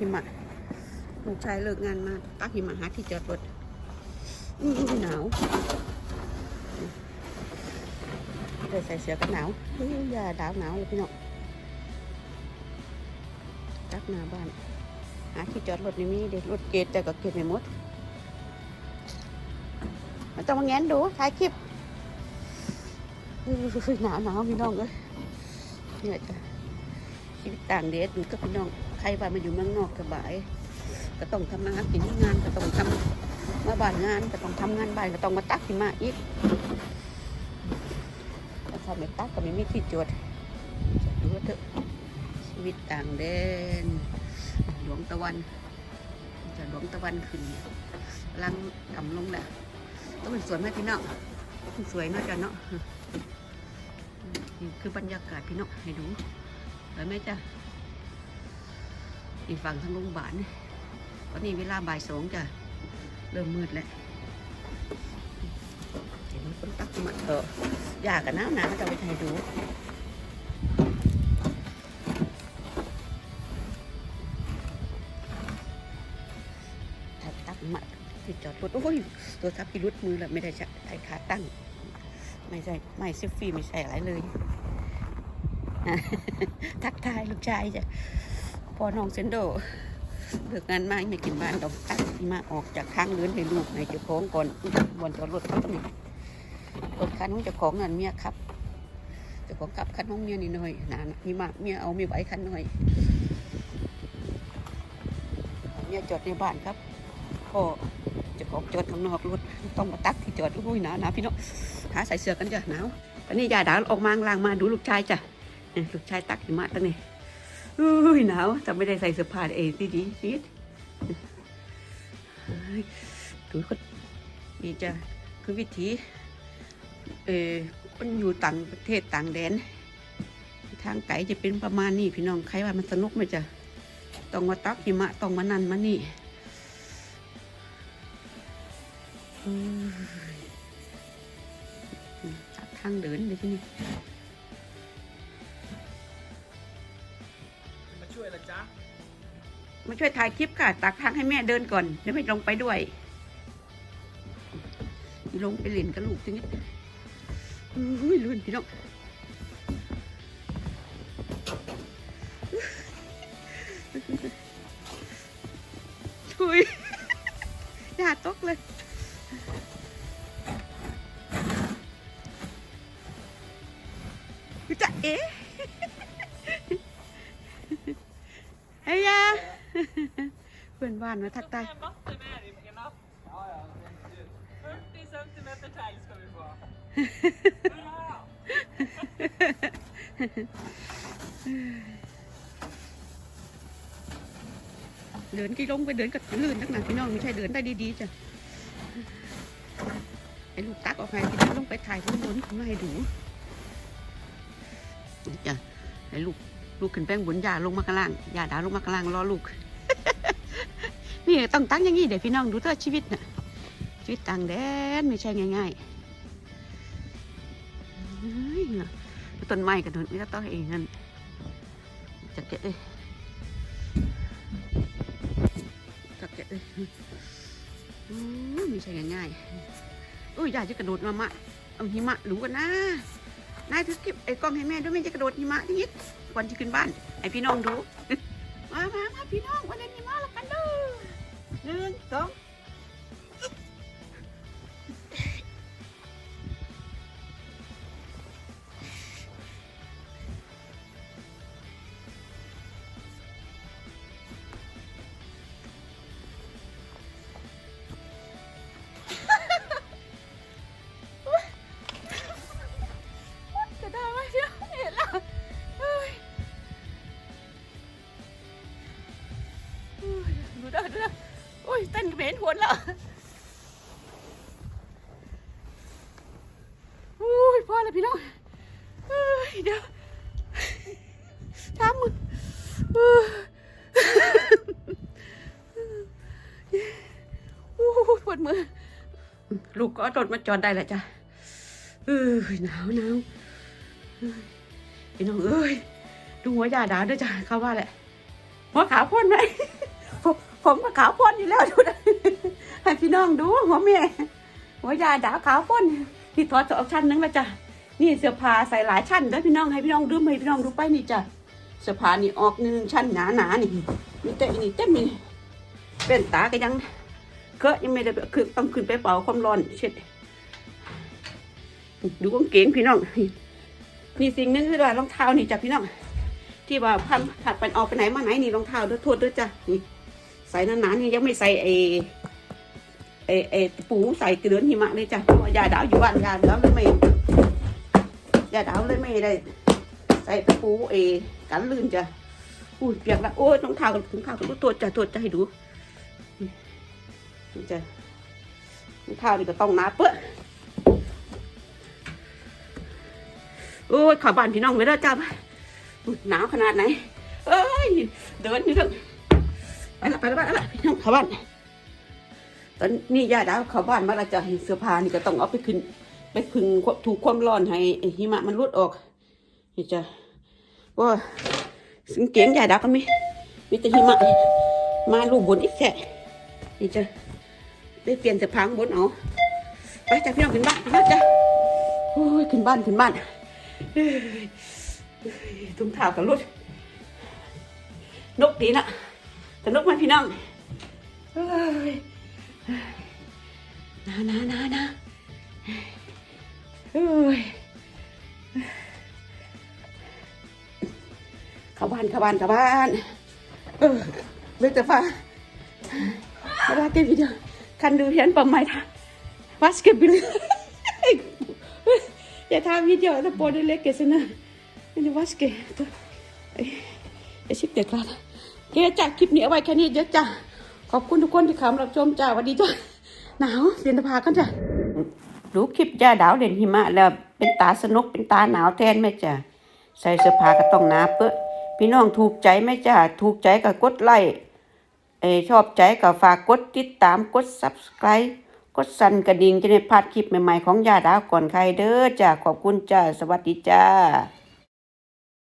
หิมะลูกชายเลิกงานมาตักหิมะหาที่จอดรถนี่หนาวเดี๋ยวใส่เสื้อกันหนาวยอย่าดาวหนาวเลยพี่น้องตักหน้าบ้าน หาที่จอดรถนี่มีเด็กรถเกตแต่ก็เก็บไม่หมดมันต้องมาแงนดูถ่ายคลิปหนาวหนาวพี่น้องเลยเนี่ยจ้ะชีวิตต่างเดชอยู่กับพี่น้อง ใครว่ามาอยู่เมืองนอกสบาย ก็ต้องทำมาหากินที่งานก็ต้องทำมาบ้านงานก็ต้องทำงานบ้านก็ต้องมาตักหิมะอีกถ้าเขาไม่ตักก็ไม่มีที่จอดจะดูว่าเถอะชีวิตต่างแดนหลวงตะวันจะหลวงตะวันขึ้นกลังดำลงแหละต้องเป็นสวยไหมพี่น้องสวยเนาะจ้ะเนาะนี่คือบรรยากาศพี่น้องให้ดูสวยไหมจ้ะ อีกฝั่งทางโรงพยาบาลตอนนี้เวลาบ่ายสองจ้ะเริ่มมืดแล้วเห็นคนตักมาเถอะอยากกันน้ำหนาจะไปให้ดูตักตักมาที่จอดรถโอ้ยตัวทับพิรุษมือแล้วไม่ได้ใช้ไอ้ขาตั้ง ไม่ใช่ไม่เซลฟี่ไม่ใช่อะไรเลยทักทายลูกชายจ้ะ พอน้องเซนโดเลิกงานมาไม่กินบ้านต้องตักมาออกจากทางเดินให้ลูกให้เจ้าของก่อนบนจอดรถเขาต้องรถคันของเจ้าของนั่นเมียขับเจ้าของขับคันของเมียนี่หน่อยหนานี่มากเมียเอาไม่ไหวคันหน่อยเมียจอดในบ้านครับก็จะออกจอดข้างนอกรถต้องมาตักที่จอดอุ้ยหนาวหนาวพี่น้องหาใส่เสื้อกันจ้ะหนาวตอนนี้ยายดาวออกมาล่างมาดูลูกชายจ้ะลูกชายตักหิมะตั้งนี่ อุ้ยหนาวแต่ไม่ได้ใส่เสื้อผ้าเองดีดีนิดดูคนนี่จ้ะคือวิถีเออคนอยู่ต่างประเทศต่างแดน ทางไกลจะเป็นประมาณนี้พี่น้องใครว่ามันสนุกไหมจ้ะต้องมาตักหิมะต้องมานันมานี่ตัดทางเดินเลยที่นี่ ช่วยละจ๊ะมาช่วยถ่ายคลิปค่ะตักทางให้แม่เดินก่อนเดี๋ยวไม่ลงไปด้วย ลงไปเล่นกับลูกทีนี้อุ้ยลื่นพี่น้องอุ้ยอย่าตกเลยจะเอ๊ะ เฮ้ยยาเพื่อน บ้านมาทักทาย En matte med dig ena. Ja, ja. 40 centimeter tall ska vi få. Ja. เดินกี่ลงไปเดินกับลื่นนักหนาพี่น้องไม่ใช่เดินได้ดีๆจ้ะไอ้ลูกตักออกไงพี่น้องลงไปถ่ายข้างบนเขาไม่ให้ดูจ้ะไอ้ลูกลูกขึ้นแป้งบนยาลงมาข้างล่างยาดาลงมาข้างล่างรอลูก นี่ต้องตั้งอย่างนี้เดี๋ยวพี่น้องดูเถอะชีวิตน่ะชีวิตต่างแดนไม่ใช่ง่ายๆเฮ้ยต้นไม้กันนี่ก็ต้องเองนั่นจะเก็บเลยจับเก็บเลยไม่ใช่ง่ายๆอุ้ยอยากจะกระโดดมามะเอาหิมะรู้กันนะนายถือเก็บไอ้กล้องให้แม่ด้วยแม่จะกระโดดหิมะนิดก่อนจะขึ้นบ้านไอ้พี่น้องดู มามามาพี่น้องวันเล่น หนึ่ง เต้นกระเนหวนแล้วอุ้ยพ่อแล้วพี่น้องเดี๋ยวทำมือเฮ้ยอู้ปวดมือ ลูกก็เอารถมาจอดได้แหล้วจ้ะเอ้ยหนาวหนาวพี่น้องเอ้ยดูหัวยาดาวด้วยจ้ะเขาว่าแหละหัวขาพ่นไหม ผมก็ขาวพ่นอยู่แล้วดูนะให้พี่น้องดูหัวแม่หัวยาดาวขาวพ่นที่ถอดออกชั้นนึงแล้วจ้ะนี่เสื้อผ้าใส่หลายชั้นแล้วยพี่น้องให้พี่น้องดูให้พี่น้องดูไปนี่จ้ะเสื้อผ้านี่ออกหนึ่งชั้นหนาหนานี่มีแต่อันนี่เต็มนี่เป็นตาก็ยังเคอะยังไม่ได้คือต้องขึ้นไปเป่าความร้อนเช็ดดูกางเกงพี่น้องนี่สิ่งนึงคือว่ารองเท้านี่จ้ะพี่น้องที่ว่าพันถัดไปออกไปไหนมาไหนนี่รองเท้าด้วยโทษด้วยจ้ะนี่ ใส่นานๆนี่ยังไม่ใส่ไอ้ไอไอปูใส่เกลือนหิมะเลยจ้ะเพราะว่ายาดาวอยู่บ้านยาดาวเลยไม่ยาดาวเลยไม่ได้ ใส่ตะปูเอกันลื่นจ้ะอุ้ยเปียกละโอ้ยรองเท้ากับถุงเท้ากับตัวจ้ะตัวจะให้ดูจ้ะรองเท้านี่ก็ต้องหนาเปื้อะโอ้ยข่าบ้านพี่น้องไว้แล้วจ้าหนาวขนาดไหน เอ้ย เดินนี่เถอะ ไปละไปละไปละพี่น้องเข้าบ้านตอนนี้ย่าดาวเข้าบ้านมาแล้วจะเสื้อผ้านี่ก็ต้องเอาไปขึ้น ไปพึ่งถูกความร้อนให้หิมะมันรุดออกนี่จ้ะว่าสิงเกียงย่าดาวก็มีมีแต่หิมะมาลูกบนอีกแค่นี่จ้ะได้เปลี่ยนเสื้อผ้าบนเอาไปจ้ะพี่น้องขึ้นบ้านขึ้นบ้านจ้ะโอ้ยขึ้นบ้านขึ้นบ้านเอ้ยถุงเท้ากับรถนกดีนะ แต่นกมันพี่น้องเอ้ยนานานานาเอ้ยเข้าบ้านเข้าบ้านเข้าบ้าน เออเบตฟ้าเวลาเก็บวิดีโอคันดูเพียนปั๊มไม่ท่าวัสเก็บบิลอย่าทำวิดีโอแล้วปวดเล็กเกสนะนี่วัสเกตไอชิปเด็กละ เกจากคลิปนี้เอาไว้แค่นี้เดี๋ยวจ้ะขอบคุณทุกคนที่เข้ามารับชมจ้าสวัสดีจ้าหนาวเรียนพากันจ้ะดูคลิปจ้าดาวเด่นหิมะ แล้วเป็นตาสนุกเป็นตาหนาวแทนไหมจ้ะใส่เสื้อผ้าก็ต้องหนาเปื้อพี่น้องถูกใจไหมจ้าถูกใจก็กดไลค์เอชอบใจก็ฝากกดติดตามกด subscribe กดสั่นกระดิ่งจะได้พลาดคลิปใหม่ๆของยาดาวก่อนใครเด้อจ้าขอบคุณจ้าสวัสดีจ้า